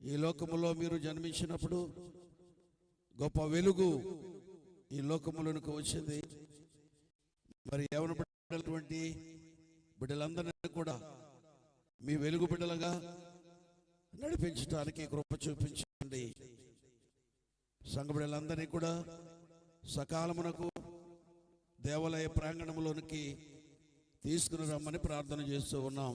ఈ లోకములో మీరు జన్మించినప్పుడు గొప్ప వెలుగు ఈ లోకములోనికి వచ్చింది. మరి ఎవరి బిడ్డలటువంటి బిడ్డలందరినీ కూడా మీ వెలుగు బిడ్డలుగా నడిపించడానికి కృప చూపించండి. సంఘ బిడ్డలందరినీ కూడా సకాలమునకు దేవాలయ ప్రాంగణంలోనికి తీసుకుని రమ్మని ప్రార్థన చేస్తూ ఉన్నాం.